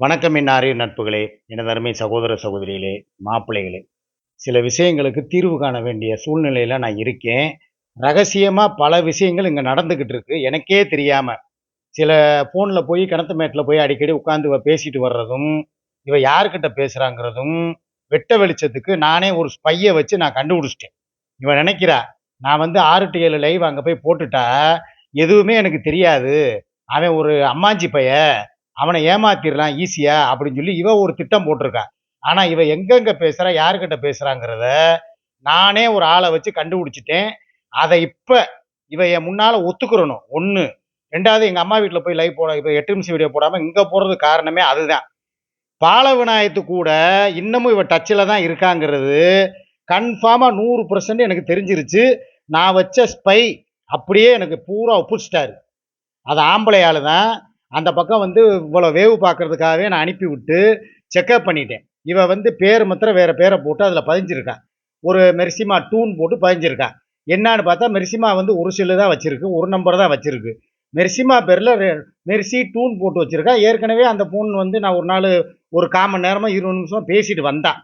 வணக்கம் இன்னாரிய நட்புகளே எனது அருமை சகோதர சகோதரிகளே மாப்பிள்ளைகளே. சில விஷயங்களுக்கு தீர்வு காண வேண்டிய சூழ்நிலையில நான் இருக்கேன். ரகசியமாக பல விஷயங்கள் இங்கே நடந்துக்கிட்டு இருக்கு. எனக்கே தெரியாமல் சில ஃபோனில் போய் கிணத்து மேட்டில் போய் அடிக்கடி உட்காந்து இவ பேசிட்டு வர்றதும் இவ யாருக்கிட்ட பேசுகிறாங்கிறதும் வெட்ட வெளிச்சத்துக்கு நானே ஒரு ஸ்பையை வச்சு நான் கண்டுபிடிச்சிட்டேன். இவன் நினைக்கிறா நான் வந்து ஆறு டு ஏழு லைவ் அங்கே போய் போட்டுட்டா எதுவுமே எனக்கு தெரியாது. அவன் ஒரு அம்மாஞ்சி பையன். அவனை ஏமாத்திடலாம் ஈஸியா அப்படின்னு சொல்லி இவ ஒரு திட்டம் போட்டிருக்கா. ஆனா இவ எங்கெங்க பேசுறா யாருக்கிட்ட பேசுறாங்கிறத நானே ஒரு ஆளை வச்சு கண்டுபிடிச்சிட்டேன். அதை இப்ப இவ என் முன்னால ஒத்துக்கிறணும். ஒண்ணு. ரெண்டாவது எங்க அம்மா வீட்டுல போய் லைவ் போட இப்ப எட்டு நிமிஷம் வீடியோ போடாம இங்க போறது காரணமே அதுதான். பால விநாயகத்து கூட இன்னமும் இவ டச்சில் தான் இருக்காங்கிறது கன்ஃபார்மாக நூறு பர்சன்ட் எனக்கு தெரிஞ்சிருச்சு. நான் வச்ச ஸ்பை அப்படியே எனக்கு பூரா ஒப்பிச்சிட்டாரு. அது ஆம்பளையால் தான் அந்த பக்கம் வந்து இவ்வளோ வேவு பார்க்கறதுக்காகவே நான் அனுப்பி விட்டு செக்அப் பண்ணிட்டேன். இவ வந்து பேர் மாத்திரம் வேறு பேரை போட்டு அதில் பதிஞ்சிருக்கா. ஒரு மெர்சிமா டூன் போட்டு பதிஞ்சிருக்கா. என்னன்னு பார்த்தா மெர்சிமா வந்து ஒரு செல்லு தான் வச்சுருக்கு ஒரு நம்பர் தான் வச்சுருக்கு. மெர்சிமா பேரில் மெர்சி டூன் போட்டு வச்சுருக்கா. ஏற்கனவே அந்த ஃபோன் வந்து நான் ஒரு நாள் ஒரு காமன் நேரமாக இருபது நிமிஷம் பேசிட்டு வந்தான்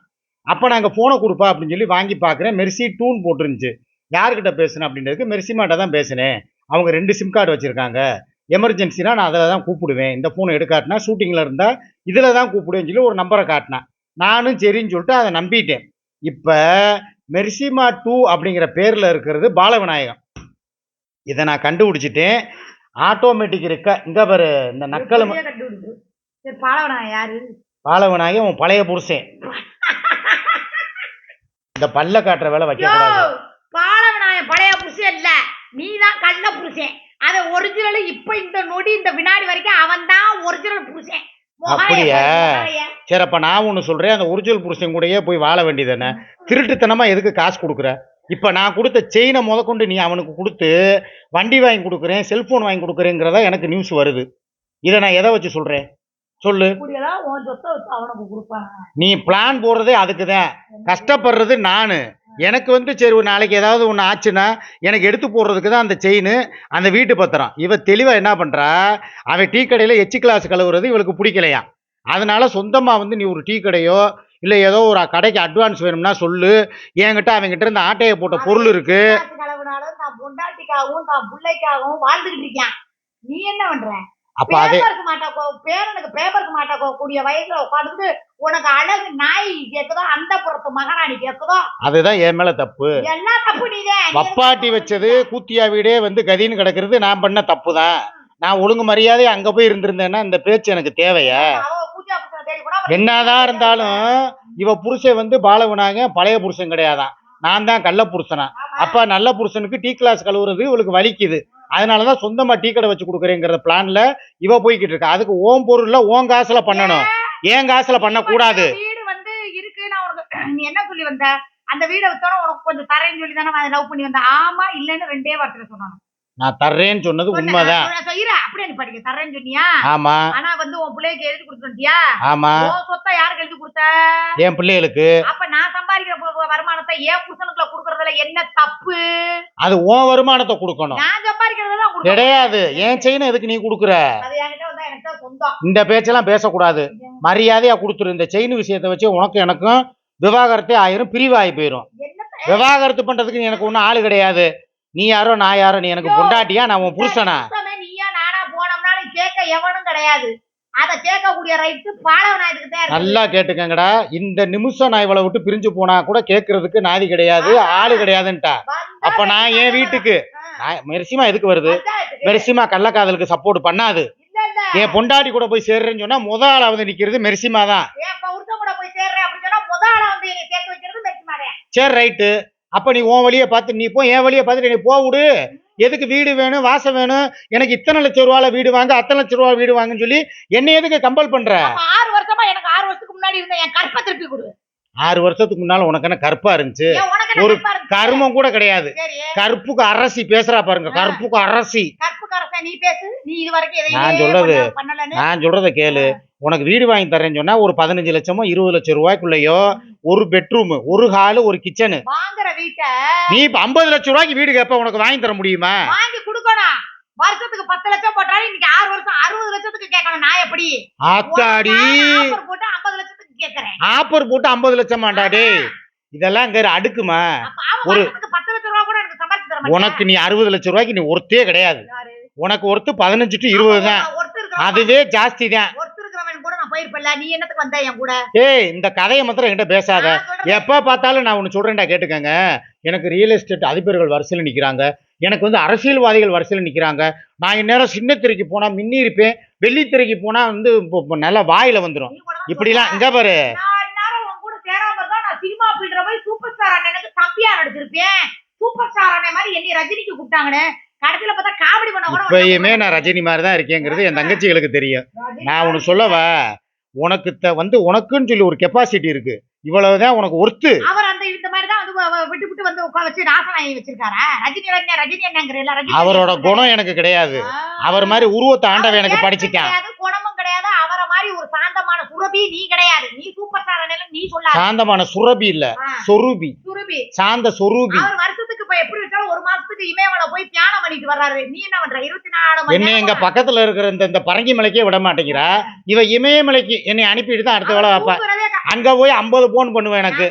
அப்போ நாங்கள் ஃபோனை கொடுப்பா அப்படின்னு சொல்லி வாங்கி பார்க்குறேன். மெர்சி டூன் போட்டுருந்துச்சு. யார்கிட்ட பேசுனேன் அப்படின்றதுக்கு மெர்சிமாட்ட தான் பேசினேன். அவங்க ரெண்டு சிம் கார்டு வச்சுருக்காங்க. எமர்ஜென்சினா நான் அதில் தான் கூப்பிடுவேன். இந்த ஃபோனை எடுக்காட்டினா ஷூட்டிங்கில் இருந்தால் இதில் தான் கூப்பிடுவேன்னு சொல்லி ஒரு நம்பரை காட்டினேன் நானும் சரின்னு சொல்லிட்டு அதை நம்பிட்டேன். இப்போ மெர்சிமா டூ அப்படிங்கிற பேரில் இருக்கிறது பாலவிநாயகம். இதை நான் கண்டுபிடிச்சிட்டேன். ஆட்டோமேட்டிக் இருக்க? இந்த பாரு இந்த நக்கல் யாரு? பாலவிநாயகம் உன் பழைய புருஷன். இந்த பல்ல காட்டுற வேலை வைக்க கூடாது பாலவனாயன் பழைய புருஷன் இல்ல. நீ தான் கள்ள புருஷன். அத ஒரிஜினல் இப்ப இந்த நொடி இந்த வினாடி வரைக்கும் அவன் தான் ஒரிஜினல் புருஷன். அப்படியா? சரி அப்ப நான் ஒன்று சொல்றேன் அந்த ஒரிஜினல் புருஷன் கூடயே போய் வாழ வேண்டியதானே திருட்டுத்தனமா எதுக்கு காசு கொடுக்குற? இப்ப நான் கொடுத்த செயினை முதற்கொண்டு நீ அவனுக்கு கொடுத்து வண்டி வாங்கி கொடுக்குறேன் செல்போன் வாங்கி கொடுக்குறேங்கிறதா எனக்கு நியூஸ் வருது. இதை நான் எதை வச்சு சொல்றேன்? சொல்லு. நீ பிளான் போடுறதே அதுக்கு தான் கஷ்டப்படுறது நான். எனக்கு வந்து சரி ஒரு நாளைக்கு ஏதாவது ஒன்று ஆச்சுன்னா எனக்கு எடுத்து போடுறதுக்கு தான் அந்த செயின் அந்த வீட்டு பத்திரம். இவ தெளிவாக என்ன பண்ணுறா அவன் டீ கடையில் எச்சி கிளாஸ் கழுவுறது இவளுக்கு பிடிக்கலையா? அதனால சொந்தமாக வந்து நீ ஒரு டீ கடையோ இல்லை ஏதோ ஒரு கடைக்கு அட்வான்ஸ் வேணும்னா சொல்லு. என்கிட்ட அவங்ககிட்ட இருந்து ஆட்டையை போட்ட பொருள் இருக்கு. காசு கலவுனாலும் தான் பொண்டாட்டிக்காகவும் தான் பிள்ளைக்காகவும் வாழ்ந்துகிட்டு இருக்கேன் நீ என்ன பண்ற? அப்போ அதே பேப்பருக்கு மாட்டாக்கோ பேரனுக்கு பேப்பருக்கு மாட்டாக்கோ கூடிய வயசுல உட்காந்துக்கிட்டு உனக்கு அழகு நாய் கேக்குதோ அந்த புறத்து மகாராணி கேக்குதோ? அதுதான் என் மேலே தப்பு. எல்லாம் வப்பாட்டி வச்சது கூத்தியா வீடே வந்து கதின்னு கிடக்கிறது நான் பண்ண தப்பு தான் நான் ஒழுங்கு மரியாதை அங்கே போய் இருந்திருந்தேன்னா இந்த பேச்சு எனக்கு தேவையா? என்னதான் இருந்தாலும் இவ புருஷன் வந்து பாலவனாக பழைய புருஷன் கிடையாதான். நான் தான் கள்ள புருஷனா. அப்ப நல்ல புருஷனுக்கு டீ கிளாஸ் கழுவுறது இவளுக்கு வலிக்குது. அதனாலதான் சொந்தமா டீ கடை வச்சு கொடுக்குறேங்கிற பிளான்ல இவ போய்கிட்டு இருக்கா. அதுக்கு ஓம் பொருளில் ஓன் காசுல பண்ணணும். ஏன் காசுல பண்ணக்கூடாது? வீடு வந்து இருக்கு. நான் உனக்கு நீ என்ன சொல்லி வந்த? அந்த வீடை வித்தோட உனக்கு கொஞ்சம் தரேன்னு சொல்லி தானே லவ் பண்ணி வந்த ஆமா இல்லைன்னு ரெண்டே வார்த்தையில சொன்னான் நான் தர்றேன்னு சொன்னது உண்மைதான். ஆமா. ஆனா வந்து உன் பிள்ளைக்கு எழுதி கொடுத்துட்டியா ஆமா. உன் சொத்தை யாருக்கு எழுதி கொடுத்த? என் பிள்ளைகளுக்கு. அப்ப நான் சம்பாதிக்கிற வருமானத்தை ஏன் புருஷனுக்குள்ள குடுக்கறதுல என்ன தப்பு? அது உன் வருமானத்தை கொடுக்கணும். நான் சம்பாதிக்கிறத. கிடையாது. என் செயினை எதுக்கு நீ கொடுக்குற? இந்த பேச்செல்லாம் பேசக்கூடாது. மரியாதையா கொடுத்துரு. இந்த செயின் விஷயத்தை வச்சு உனக்கு எனக்கும் விவாகரத்தே ஆயிரும் பிரிவாகி போயிரும். என்ன விவாகரத்து பண்றதுக்கு எனக்கு ஒன்றும் ஆள் கிடையாது. நீ யாரோ நான் யாரோ நீ எனக்கு பொண்டாட்டியா? நான் உன் புருஷனா? நீயா நானா போனோம்னாலும் கேட்க எவனும் கிடையாது. அத கேட்கக்கூடிய ரைட்டு தான் இருக்கு நல்லா கேட்டுக்கங்கடா. இந்த நிமிஷம் நான் இவளை விட்டு பிரிஞ்சு போனா கூட கேட்கறதுக்கு நாதி கிடையாது ஆளு கிடையாதுன்ட்டா. அப்ப நான் என் வீட்டுக்கு மெரிசிமா எதுக்கு வருது. மெரிசிமா கள்ளக்காதலுக்கு சப்போர்ட் பண்ணாது. என் பொண்டாட்டி கூட போய் சேர்றேன்னு சொன்னா முத ஆளா வந்து நிக்கிறது மெரிசிமா தான். சரி ரைட்டு அப்ப நீ உன் வழியை பார்த்து நீ போ என் வழியை பார்த்துட்டு நீ போவிடு எதுக்கு வீடு வேணும் வாசம் வேணும்? எனக்கு இத்தனை லட்சம் ரூபால வீடு வாங்க அத்தனை லட்சம் ரூபா வீடு வாங்கன்னு சொல்லி என்னை எதுக்கு கம்பல் பண்ற? ஆறு வருஷமா எனக்கு ஆறு வருஷத்துக்கு முன்னாடி இருந்த என் கற்பை திருப்பி கொடு. ஆறு வருஷத்துக்கு முன்னால உனக்கு என்ன கருப்பா இருந்துச்சு? ஒரு? கருமம் கூட கிடையாது. கருப்புக்கு அரசி பேசுறா பாருங்க. கருப்புக்கு அரசி. நான் சொல்றது, நான் சொல்றத கேளு. உனக்கு வீடு வாங்கி தரேன்னு சொன்னா ஒரு பதினஞ்சு லட்சமோ இருபது லட்சம் ரூபாய்க்குள்ளேயோ ஒரு பெட்ரூம் ஒரு ஹாலு ஒரு கிச்சனு. நீ இப்ப ஐம்பது லட்சம் ரூபாய்க்கு வீடு கேப்ப உனக்கு வாங்கி தர முடியுமா? வருஷத்துக்கு பத்து லட்சம் போட்டாலும் இன்னைக்கு ஆறு வருஷம் அறுபது லட்சத்துக்கு கேட்கணும். நான் எப்படி? ஆத்தாடி. ஆப்பர் போட்டு ஐம்பது லட்சமாண்டா டேய். இதெல்லாம் இங்க அடுக்குமா? ஒரு- லட்சம். உனக்கு நீ அறுபது லட்சம் ரூபாய்க்கு நீ ஒருத்தே கிடையாது? உனக்கு ஒருத்து பதினஞ்சு டு இருபது தான். அதுவே ஜாஸ்தி தான். ஏய் இந்த கதையை மாத்திரம் என்கிட்ட பேசாத. எப்ப பார்த்தாலும் நான் ஒன்னு சொல்றேன்டா கேட்டுக்கங்க. எனக்கு ரியல் எஸ்டேட் அதிபர்கள் வரிசையில் நிக்கிறாங்க. எனக்கு வந்து அரசியல்வாதிகள் வரிசையில் நிக்கிறாங்க. நான் இந்நேரம் சின்ன திரைக்கு போனா மின்னி இருப்பேன் வெள்ளித்திரைக்கு போனா வந்து நல்லா வாயில வந்துடும் இப்படிலாம். இங்க பாரு நான் இந்நேரம் உன் கூட சேராம இருந்தா நான் சினிமா ஃபீல்ட்ல போய் சூப்பர் ஸ்டார் தம்பியா நடிச்சிருப்பேன் சூப்பர் ஸ்டார் அண்ணன் மாதிரி என்னை ரஜினிக்கு கூப்பிட்டாங்கன்னு கடைசியில பார்த்தா காமெடி பண்ண கூட இப்பயுமே நான் ரஜினி மாதிரி தான் இருக்கேங்கிறது என் தங்கச்சிகளுக்கு தெரியும். நான் ஒன்னு சொல்லவா? உனக்கு த- வந்து உனக்குன்னு சொல்லி ஒரு கெப்பாசிட்டி இருக்கு. இவ்வளவுதான் உனக்கு ஒர்த்து அவர் அந்த இந்த மாதிரி தான் வந்து விட்டு விட்டு வந்து உட்கார வச்சு நாசனாயி வச்சிருக்காரா? ரஜினி ரஜினி ரஜினி என்னங்கிறீல்ல ரஜினி அவரோட குணம் எனக்கு கிடையாது. அவர் மாதிரி உருவத்தை ஆண்டவன் எனக்கு படிச்சுட்டான். குணமும் கிடையாது. அவரை மாதிரி ஒரு சாந்தமான சுரபி நீ கிடையாது. நீ சூப்பர் ஸ்டார் நீ சொல்லாத. சாந்தமான சுரபி இல்ல சொரூபி. சுரபி. சாந்த சொரூபி. அவர் வருஷத்துக்கு இப்ப எப்படி வச்சாலும் ஒரு மாசத்துக்கு இமயமலை போய் தியானம் பண்ணிட்டு வர்றாரு. நீ என்ன பண்ற? இருபத்தி நாலு என்னை எங்க பக்கத்துல இருக்கிற இந்த இந்த பரங்கி மலைக்கே விட மாட்டேங்கிறா. இவ இமயமலைக்கு என்னை அனுப்பிட்டு தான் அடுத்த வேலை க- அங்க போய் ஐம்பது போன் பண்ணுவேன் எனக்கு.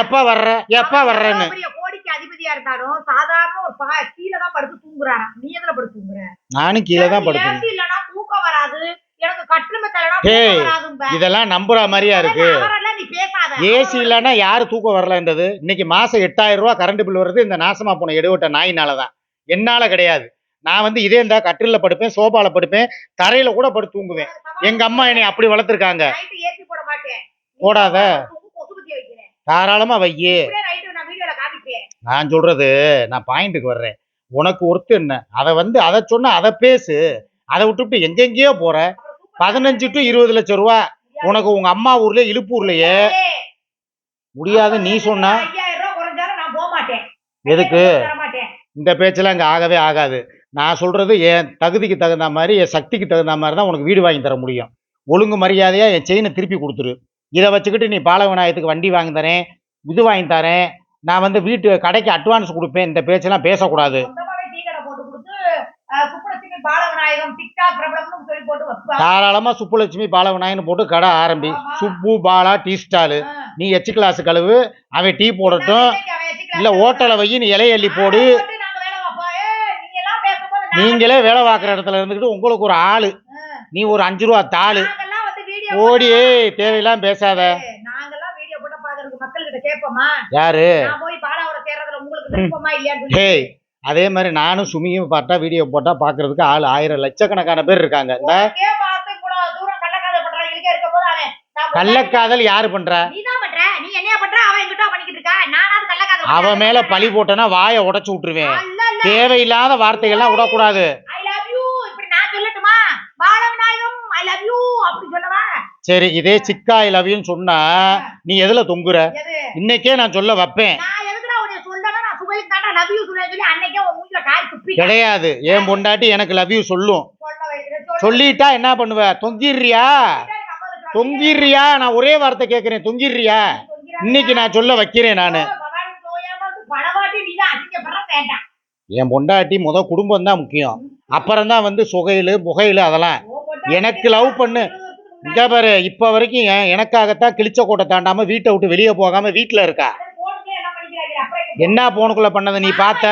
எப்ப வர்ற? எப்ப வர்றேன்னு. கோடிக்கு அதிபதியா இருந்தாலும் சாதாரண ஒரு பா கீழே தான் படுத்து தூங்குறாராம் நீ எதுல படுத்து தூங்குற? நானும் கீழே தான் ஏசி இல்லனா தூக்கம் வராது? இதெல்லாம் நம்புற மாதிரியா இருக்கு. ஏசி இல்லைன்னா யாரு தூக்கம் வரலன்றது இன்னைக்கு மாசம் எட்டாயிரம் ரூபாய் கரண்ட் பில் வருது இந்த நாசமா போன எடுவட்ட நாயினாலதான் என்னால கிடையாது. நான் வந்து இதே இந்த கட்டில்ல படுப்பேன் சோபால படுப்பேன் தரையில கூட படுத்து தூங்குவேன். எங்க அம்மா என்னை அப்படி வளர்த்துருக்காங்க. போடாத. தாராளமா வையே. நான் சொல்றது நான் பாயிண்ட்டுக்கு வர்றேன். உனக்கு ஒருத்து என்ன? அதை வந்து அதை சொன்னா அதை பேசு. அதை விட்டுவிட்டு எங்கெங்கேயோ போற. பதினஞ்சு டு இருபது லட்சம் ரூபா. உனக்கு உங்க அம்மா ஊர்ல இழுப்பூர்லயே முடியாது நீ சொன்னா. எதுக்கு? இந்த பேச்செல்லாம் இங்க ஆகவே ஆகாது. நான் சொல்றது என் தகுதிக்கு தகுந்த மாதிரி என் சக்திக்கு தகுந்த மாதிரி தான் உனக்கு வீடு வாங்கி தர முடியும். ஒழுங்கு மரியாதையா என் செயினை திருப்பி கொடுத்துரு. இதை வச்சுக்கிட்டு நீ பாலவிநாயகத்துக்கு வண்டி வாங்கி தரேன் இது வாங்கி தரேன். நான் வந்து வீட்டு கடைக்கு அட்வான்ஸ் கொடுப்பேன். இந்த பேச்செல்லாம் பேசக்கூடாது சொந்தமாவே டீ கடை போட்டு கொடுத்து அஹ், சுப்புலட்சுமி பாலவிநாயகம் டிக்டாக் பிரபலம்னு சொல்லி போட்டு தாராளமா சுப்புலட்சுமி பாலவிநாயகன்னு போட்டு கடை ஆரம்பி. Subbu Bala tea stall. நீ எச்சு கிளாஸ் கழுவு அவன் டீ போடட்டும். இல்ல ஓட்டலை வை நீ இலைய அள்ளி போடு. நீங்களே வேலை பார்க்குற இடத்துல இருந்துக்கிட்டு உங்களுக்கு ஒரு ஆளு. நீ ஒரு அஞ்சு ரூபா தாளு. ஓடி ஏய் தேவையில்லாம் பேசாத. யாரு? அதே மாதிரி நானும் சுமியும் பார்த்தா வீடியோ போட்டா பாக்குறதுக்கு ஆள் ஆயிரம் லட்சக்கணக்கான பேர் இருக்காங்க. இந்த கள்ளக்காதல் யாரு பண்ற? அவன் அவன் மேல பழி போட்டனா வாயை உடைச்சு விட்டுருவேன். தேவையில்லாத வார்த்தைகள்லாம் விடக்கூடாது. ஐ சரி இதே சிக்காய் லவ்யூன்னு சொன்னா நீ எதுல தொங்குற? இன்னைக்கே நான் சொல்ல வைப்பேன் நான் எதுக்குடா உன்னை சொல்லணும் நான் சுவைக்கு தாண்டா லவ் யூ சொல்ல சொல்லி அன்னைக்கே உன் மூஞ்சில காரி துப்பி கிடையாது. என் பொண்டாட்டி எனக்கு லவ் யூ சொல்லும். சொல்லிட்டா என்ன பண்ணுவ? தொங்கிடுறியா? தொங்கிடுறியா? நான் ஒரே வார்த்தை கேட்கிறேன் தொங்கிடுறியா? இன்னைக்கு நான் சொல்ல வைக்கிறேன் நானு. என் பொண்டாட்டி முத குடும்பம் தான் முக்கியம். அப்புறம் தான் வந்து சுகையிலு புகையிலு அதெல்லாம். எனக்கு love பண்ணு. இங்க பாரு இப்ப வரைக்கும் எனக்காகத்தான் கிழிச்ச கோட்டை தாண்டாம வீட்டை விட்டு வெளியே போகாம வீட்டுல இருக்கா? என்ன போனுக்குள்ள பண்ணதை நீ பார்த்த?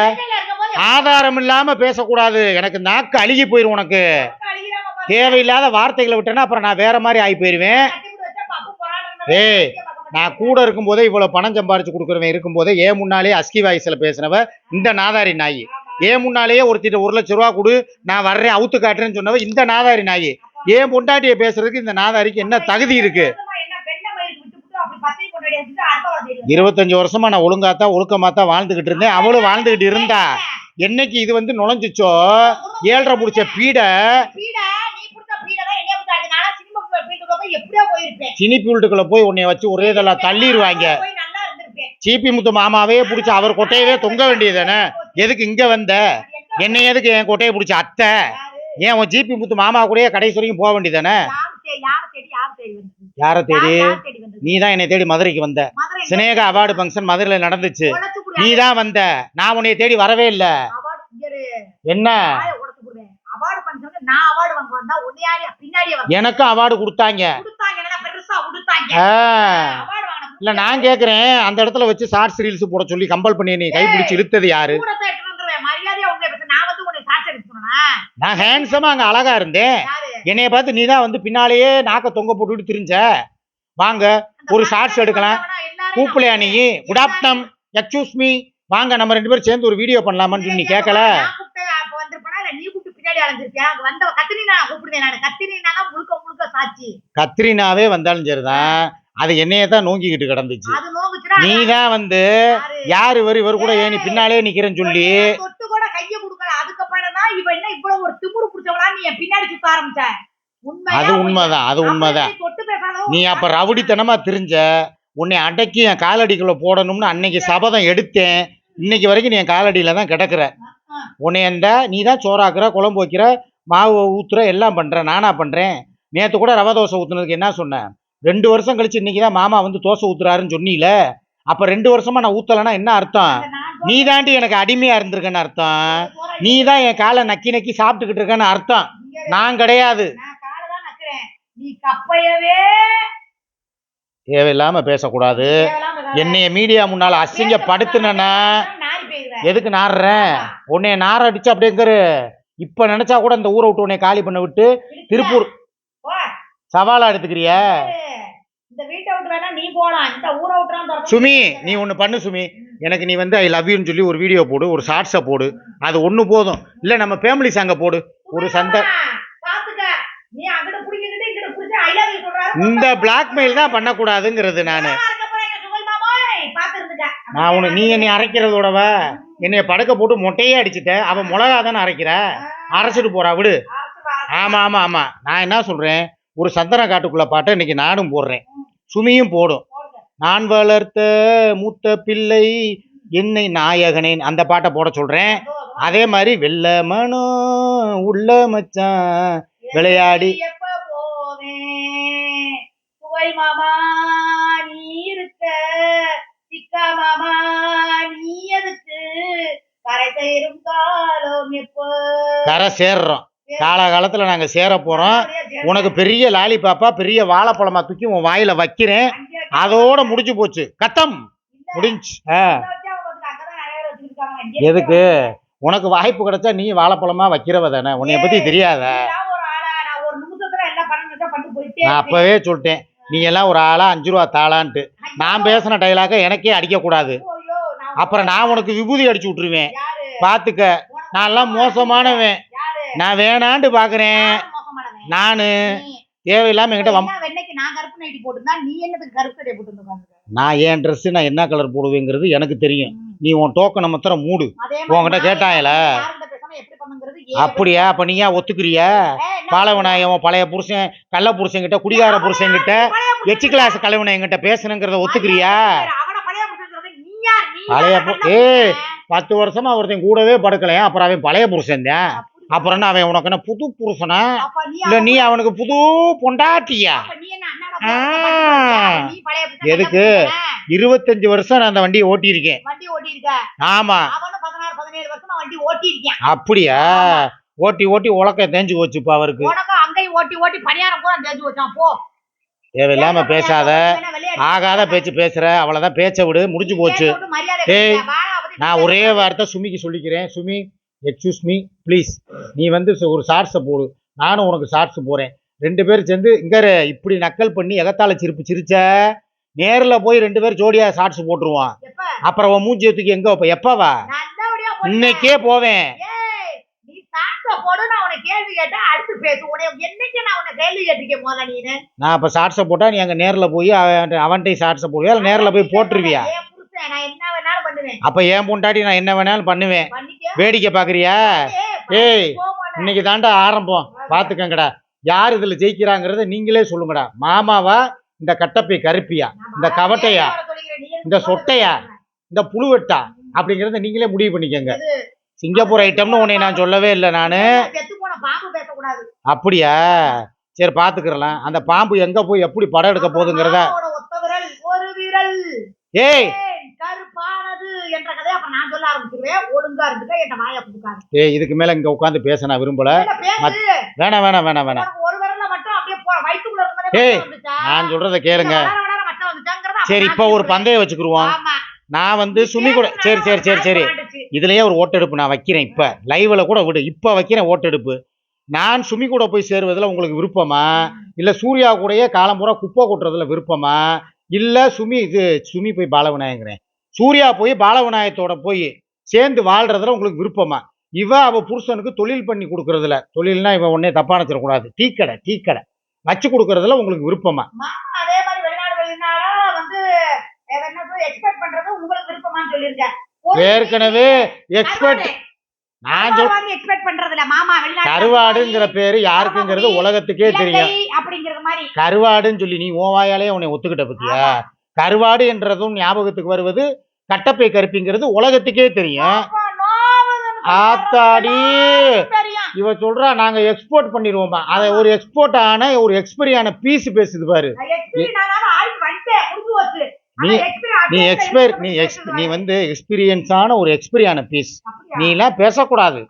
ஆதாரம் இல்லாம பேசக்கூடாது. எனக்கு நாக்கு அழுகி போயிரும் உனக்கு. தேவையில்லாத வார்த்தைகளை விட்டேன்னா அப்புறம் நான் வேற மாதிரி ஆகி போயிருவேன். ஏய், நான் கூட இருக்கும்போதே இவ்வளவு பணம் சம்பாரிச்சு கொடுக்குறவன் இருக்கும்போதே ஏன் முன்னாலே அஸ்கி வாய்ஸ்ல பேசினவ இந்த நாதாரி நாயி. ஏன் முன்னாலேயே ஒருத்திட்ட ஒரு லட்ச ரூபா கொடு நான் வர்றேன் அவுத்து காட்டுறேன்னு சொன்னவ இந்த நாதாரி நாயி. ஏன் பொண்டாட்டிய பேசுறதுக்கு இந்த நாதாரிக்கு என்ன தகுதி இருக்கு? இருபத்தஞ்சு வருஷமா நான் ஒழுங்காத்தான் ஒழுக்கமாத்தான் வாழ்ந்துகிட்டு இருந்தேன். அவளும் வாழ்ந்துகிட்டு இருந்தா. என்னைக்கு இது வந்து நுழைஞ்சிச்சோ? ஏழ்ரை புடிச்ச பீடை. சினி ஃபீல்டுக்குள்ள போய் உன்னைய வச்சு ஒரே இதெல்லாம் தள்ளிடுவாங்க சீப்பி முத்து மாமாவே பிடிச்சி அவர் கொட்டையவே தொங்க வேண்டியதானே எதுக்கு இங்க வந்த? என்னை எதுக்கு என் கொட்டையை பிடிச்ச அத்தை? ஏன் உன் ஜிபி முத்து மாமா கூடயே கடைசி வரைக்கும் போக வேண்டியதானே யாரை தேடி நீ தான் என்னை தேடி மதுரைக்கு வந்த. சினேகா அவார்டு ஃபங்க்ஷன் மதுரையில நடந்துச்சு. நீ தான் வந்த. நான் உன்னைய தேடி வரவே இல்ல. என்ன? எனக்கும் அவார்டு கொடுத்தாங்க. இல்ல நான் கேக்குறேன். அந்த இடத்துல வச்சு ஷார்ட்ஸ் ரீல்ஸ் போட சொல்லி கம்பல் பண்ணி நீ கைப்பிடிச்சு இழுத்தது யாரு கூடத்தை எடுத்துட்டு வந்துருவேன் மரியாதையா உன்னை பத்தி நான் வந்து உன்னை சாட்சி எடுத்து சொன்னா நான் ஹேண்ட்ஸமா அங்க அழகா இருந்தேன். என்னைய பார்த்து நீ தான் வந்து பின்னாலேயே நாக்க தொங்க போட்டுட்டு திரிஞ்ச. வாங்க ஒரு ஷார்ட்ஸ் எடுக்கலாம். கூப்பிளையா நீ? குட் ஆஃப்டர்நூன் எக்ஸ்கூஸ் மீ வாங்க நம்ம ரெண்டு பேரும் சேர்ந்து ஒரு வீடியோ பண்ணலாமான்னு நீ கேட்கல. நான் கூப்பிட்டு அப்ப வந்திருப்பேனா இல்ல நீ கூப்பிட்டு பின்னாடி அலைஞ்சிருக்கியா? அங்க வந்த கத்திரி நான் கூப்பிடுவேன் நான். கத்திரி தான் முழுக்க முழுக்க சாட்சி. கத்ரினாவே வந்தாலும் சரிதான். அது என்னைய தான் நோங்கிக்கிட்டு கிடந்துச்சு. நீ தான் வந்து யாரு? இவர் இவர் கூட ஏன் பின்னாலே நிக்கிறேன்னு சொல்லி இவன் தொட்டு கூட கைய கொடுக்கல அதுக்கப்புறம் தான் இவ என்ன இவ்வளவு புடிச்சவளா நீ பின்னாடி சுத்த ஆரம்பிச்ச? அது? உண்மைதான் அது உண்மைதான். நீ அப்ப ரவுடித்தனமா திரிஞ்ச உன்னை அடக்கி என் காலடிக்குள்ள போடணும்னு அன்னைக்கு சபதம் எடுத்தேன். இன்னைக்கு வரைக்கும் நீ என் காலடியில தான் கிடக்குற. உன்னை எந்த நீ தான் சோறாக்குற குழம்பு வைக்கிற மாவு ஊத்துற எல்லாம் பண்ற நானா பண்றேன். நேத்து கூட ரவை தோசை ஊத்துனதுக்கு என்ன சொன்னேன்? ரெண்டு வருஷம் கழிச்சு இன்னைக்கு தான் மாமா வந்து தோசை ஊத்துறாருன்னு சொன்னீல. அப்ப ரெண்டு வருஷமா நான் ஊத்தலைன்னா என்ன அர்த்தம்? நீ தாண்டி எனக்கு அடிமையா இருந்திருக்கன்னு அர்த்தம். நீ தான் என் காலை நக்கி நக்கி சாப்பிட்டுக்கிட்டு இருக்கன்னு அர்த்தம். நான் கிடையாது. தேவையில்லாம பேசக்கூடாது. என்னைய மீடியா முன்னால போயிருவேன். எதுக்கு நாடுறேன் உன்னைய நார அடிச்சு அப்படிங்கிற இப்ப நினைச்சா கூட இந்த ஊரை விட்டு உன்னை காலி பண்ண விட்டு திருப்பூர். சவாலா எடுத்துக்கிறிய? இந்த வீட்டை விட்டு வேணா நீ போலாம். இந்த ஊரை விட்டுறான் சுமி நீ ஒண்ணு பண்ணு சுமி. எனக்கு நீ வந்து ஐ லவ் யூன்னு சொல்லி ஒரு வீடியோ போடு ஒரு ஷார்ட்ஸை போடு. அது ஒண்ணு போதும். இல்ல நம்ம ஃபேமிலி சாங்க போடு. ஒரு சொல்றாரு இந்த பிளாக்மெயில் தான் பண்ணக்கூடாதுங்கிறது நானு. நான் உன நீ என்னை அரைக்கிறதோடவ என்னைய படுக்க போட்டு மொட்டையே அடிச்சுட்ட. அவ மிளகா தானே அரைக்கிற அரைச்சிட்டு போறா விடு. ஆமா ஆமா ஆமா. நான் என்ன சொல்றேன்? ஒரு சந்தன காட்டுக்குள்ள பாட்டை இன்னைக்கு நானும் போடுறேன். சுமியும் போடும். நான் வளர்த்த மூத்த பிள்ளை என்னை நாயகனேன் அந்த பாட்டை போட சொல்றேன். அதே மாதிரி வெள்ள மனோ உள்ள மச்சான் விளையாடி. கரை சேர்றோம். காலகாலத்துல நாங்க சேர போறோம். உனக்கு பெரிய லாலிபாப்பா பெரிய வாழைப்பழமா தூக்கி உன் வாயில வைக்கிறேன். அதோட முடிஞ்சு போச்சு. கத்தம். முடிஞ்சு. ஆ. எதுக்கு? உனக்கு வாய்ப்பு கிடைச்சா நீ வாழைப்பழமா வைக்கிறவ தானே. உன்னைய பத்தி தெரியாத? நான் அப்பவே சொல்லிட்டேன். நீ எல்லாம் ஒரு ஆளா அஞ்சு ரூபா தாளான்ட்டு. நான் பேசின டைலாக எனக்கே அடிக்க கூடாது அப்புறம் நான் உனக்கு விபூதி அடிச்சு விட்டுருவேன். பாத்துக்க. நான் எல்லாம் மோசமானவன். நான் வேணாண்டு பாக்குறேன். நானு தேவையில்லாம என்கிட்ட நான் என் ட்ரெஸ் நான் என்ன கலர் போடுவேங்கிறது எனக்கு தெரியும். நீ உன் டோக்கனை மாத்திரம் மூடு. உன்கிட்ட ஏன் அப்படியா? அப்ப நீ ஏன் ஒத்துக்கிறிய பாலவனாயவன் பழைய புருஷன் கள்ள புருஷன்கிட்ட குடிகார புருஷன்கிட்ட எச்சு கிளாஸ் கலவனை என்கிட்ட பேசணுங்கிறத ஒத்துக்கிறியா? பழைய. புருஷன்? பத்து வருஷமா ஒருத்தன் கூடவே படுக்கலையா? அப்புறம் அவன் பழைய புருஷன் தான். அப்புறம் என்ன அவன் உனக்கு என்ன புது புருஷனா? இல்ல நீ அவனுக்கு புது பொண்டாட்டியா? எதுக்கு? இருபத்தஞ்சு வருஷம் நான் அந்த வண்டியை ஓட்டியிருக்கேன். ஆமா. அப்படியா? ஓட்டி ஓட்டி உலக்க தேஞ்சு போச்சுப்பா அவருக்கு. தேவையில்லாம பேசாத? ஆகாத பேச்சு பேசுற. அவ்வளவுதான் பேச்ச விடு. முடிஞ்சு போச்சு. நான் ஒரே வார்த்தை சுமிக்கு சொல்லிக்கிறேன். சுமி எக்ஸ்கூஸ் மீ ப்ளீஸ் நீ வந்து ஒரு ஷார்ட்ஸை போடு. நானும் உனக்கு ஷார்ட்ஸ் போறேன். ரெண்டு பேரும் சேர்ந்து இங்க இப்படி நக்கல் பண்ணி எகத்தால சிரிப்பு சிரிச்ச நேர்ல போய் ரெண்டு பேரும் ஜோடியா ஷார்ட்ஸ் போட்டுருவான். அப்புறம் உன் மூஞ்சிய தூக்கி எங்க வைப்ப? எப்பவா. இன்னைக்கே போவேன். நான் இப்ப ஷார்ட்ஸை போட்டா நீ அங்க நேர்ல போய் அவன் அவன்கிட்ட ஷார்ட்ஸை போடுவியா? நேர்ல போய் போட்டுருவியா? அப்ப ஏன் பொண்டாட்டி நான் என்ன வேணாலும் பண்ணுவேன். வேடிக்கை பாக்குறியா? ஏய். இன்னைக்கு தாண்டா ஆரம்பம். பாத்துக்கங்கடா. யார் இதுல ஜெயிக்கிறாங்கறத நீங்களே சொல்லுங்கடா. மாமாவா இந்த கட்டப்பை கருப்பியா? இந்த கவட்டையா? இந்த சொட்டையா? இந்த புழுவெட்டா? அப்படிங்கறத நீங்களே முடிவு பண்ணிக்கங்க? சிங்கப்பூர் ஐட்டம்னு உன்னை நான் சொல்லவே இல்லை நானு. அப்படியா? சரி பாத்துக்கிறலாம். அந்த பாம்பு எங்க போய் எப்படி படம் எடுக்க போகுதுங்கிறத ஏய். அப்ப நான் சொல்ல ஆரம்பிச்சிருவேன் ஒழுங்கா இருந்துக்க என்ன வாயை கொடுக்காது. ஏய் இதுக்கு மேல இங்க உட்காந்து பேச நான் விரும்பல. வேணாம் வேணாம் வேணாம் வேணாம். ஒரு விரல்ல மட்டும் அப்படியே வயித்துக்குள்ள இருக்கும்போதே ஏய்? நான் சொல்றத கேளுங்க. சரி இப்ப ஒரு. பந்தயம் வச்சுக்கிருவோம். நான் வந்து சுமி கூட சரி சரி சரி சரி. இதுலயே ஒரு ஓட்டெடுப்பு நான் வைக்கிறேன் இப்ப. லைவ்ல கூட விடு. இப்ப வைக்கிறேன் ஓட்டெடுப்பு. நான் சுமி கூட போய் சேருவதுல உங்களுக்கு விருப்பமா? இல்ல சூர்யா கூடயே காலம்புறா குப்பை கொட்டுறதுல விருப்பமா? இல்ல சுமி இது சுமி போய் பாலவிநாயகங்கிறேன் சூர்யா போய் பாலவிநாயகத்தோட போய் சேர்ந்து வாழ்றதுல உங்களுக்கு விருப்பமா? இவ அவ புருஷனுக்கு தொழில் பண்ணி கொடுக்கறதுல. தொழில்னா இவன் உடனே தப்பா நினைச்சிடக்கூடாது டீக்கடை டீக்கடை வச்சு கொடுக்கறதுல உங்களுக்கு விருப்பமா? அதே மாதிரி வெளிநாடு வெளிநாடா வந்து அஹ், என்ன எக்ஸ்பெக்ட் பண்றது உங்களுக்கு விருப்பமான்னு சொல்லியிருக்கேன். ஒரு ஏற்கனவே. நான் எக்ஸ்பெக்ட் மாமா கருவாடுங்கிற பேரு யாருக்குங்கிறது உலகத்துக்கே தெரியும். இலங்கை அப்படிங்கிறது மாதிரி. கருவாடுன்னு சொல்லி நீ ஓவாயாலே உன்னை ஒத்துக்கிட்ட பத்தியா. கருவாடு என்றதும் ஞாபகத்துக்கு வருவது கட்டப்பை கருப்பிங்கிறது உலகத்துக்கே தெரியும். ஆத்தாடி. இவ சொல்றா நாங்க எக்ஸ்போர்ட் பண்ணிடுவோமா அதை ஒரு எக்ஸ்போர்ட் ஆன ஒரு எக்ஸ்பெரி ஆன பீஸ் பேசுது பாரு. நீ- நீ எக்ஸ்பெர் நீ எக்ஸ் நீ. வந்து எக்ஸ்பீரியன்ஸ் ஆன ஒரு எக்ஸ்பெரி ஆன பீஸ்? நீ எல்லாம் பேசக்கூடாது.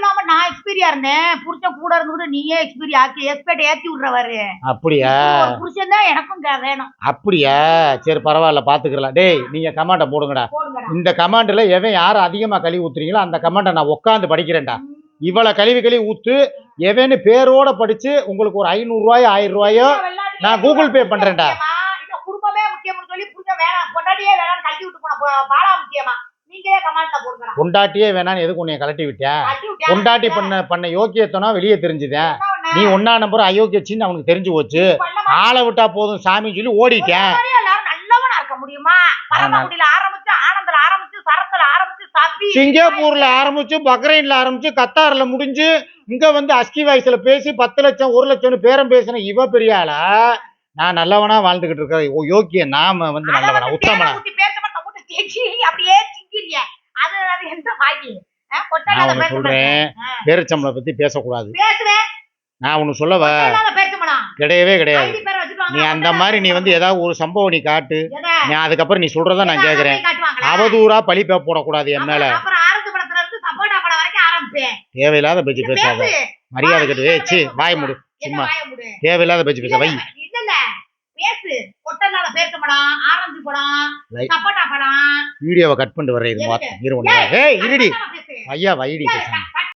இல்லாம நான் எக்ஸ்பீரியா இருந்தேன். புருஷன் கூட இருந்துட்டு நீயே எக்ஸ்பீரி ஆக்கி எக்ஸ்பெக்ட் ஏத்தி விடுறவாரு. அப்படியா? புருஷன் தான் எனக்கும் வேணும். அப்படியா? சரி பரவாயில்ல பாத்துக்கலாம் டேய் நீங்க கமாண்ட போடுங்கடா. இந்த கமாண்ட்ல எவன் யார் அதிகமா கழுவி ஊத்துறீங்களோ அந்த கமாண்டை நான் உட்காந்து படிக்கிறேன்டா. இவ்வளவு கழுவி கழுவி ஊத்து எவன்னு பேரோட படிச்சு உங்களுக்கு ஒரு ஐநூறு ரூபாயோ ஆயிரம் ரூபாயோ நான் கூகுள் பே பண்றேன்டா. குடும்பமே முக்கியம்னு சொல்லி புருஷன் வேணாம் பொண்டாட்டியே வேணாம் கட்டி விட்டு போன பாலா முக்கியமா. பொண்டாட்டியே வேணான்னு எதுக்கு உன்னைய கலட்டி விட்டேன்? பொண்டாட்டி பண்ண பண்ண யோக்கியத்தனம் வெளியே தெரிஞ்சுதேன்? நீ ஒன்னா நம்பர் அயோக்கியச்சின்னு அவனுக்கு தெரிஞ்சு போச்சு. ஆளை விட்டா போதும் சாமின்னு சொல்லி ஓடிட்டேன் சிங்கப்பூர்ல ஆரம்பிச்சு பக்ரைன்ல ஆரம்பிச்சு கத்தார்ல முடிஞ்சு இங்க வந்து அஸ்கி வயசுல பேசி பத்து லட்சம் ஒரு லட்சம்னு பேரம் பேசின இவ பெரிய ஆளா? நான் நல்லவனா வாழ்ந்துகிட்டு இருக்க ஓ யோக்கிய நாம வந்து நல்லவனா உத்தமனா? அப்படியே திங்கிறிய அது அது எந்த வாங்கி நான் ஒண்ணு சொல்றேன். பேரச்சம்பளை பத்தி பேசக்கூடாது. நான் ஒண்ணு சொல்லவ? கிடையவே கிடையாது. நீ அந்த மாதிரி நீ வந்து ஏதாவது ஒரு சம்பவம் நீ காட்டு. நான் அதுக்கப்புறம் நீ சொல்றத நான் கேக்குறேன். அவதூறா பழி பே போடக்கூடாது என் மேல. தேவையில்லாத பேச்சு பேசாத. பேசு. மரியாதை கட்டு. ஏய் சி வாய் முடு. சும்மா. தேவையில்லாத பேச்சு பேச வை. பேசு. கொட்டனால பேச படம் ஆரஞ்சு படம் சப்போட்டா படம் வீடியோவை கட் பண்ணிட்டு? மாத்த இரு இருடி. ஐயா வைடி பேசாம